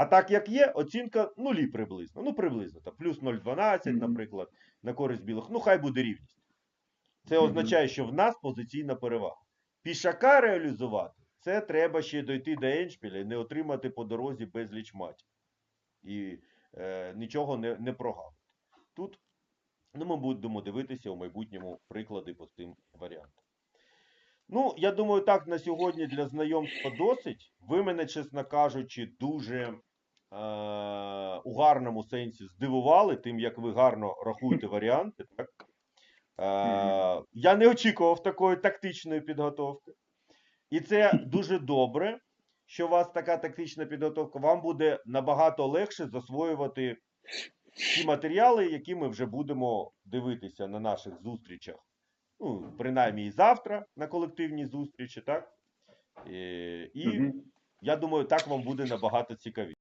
А так як є, оцінка нулі приблизно. Ну, приблизно, там, плюс 0,12, Мгм. наприклад, на користь білих. Ну, хай буде рівність. Це означає, що в нас позиційна перевага. Пішака реалізувати це треба ще дойти до Еншпіля і не отримати по дорозі безліч матів. І е, нічого не, не прогавити. Тут ну, ми будемо дивитися у майбутньому приклади по цим варіантам. Ну, я думаю, так на сьогодні для знайомства досить. Ви мене, чесно кажучи, дуже у гарному сенсі здивували тим, як ви гарно рахуєте варіанти. Так? Е, я не очікував такої тактичної підготовки. І це дуже добре, що у вас така тактична підготовка. Вам буде набагато легше засвоювати ті матеріали, які ми вже будемо дивитися на наших зустрічах. Ну, принаймні і завтра на колективній зустрічі, так? Е, І Мгм. я думаю, так вам буде набагато цікавіше.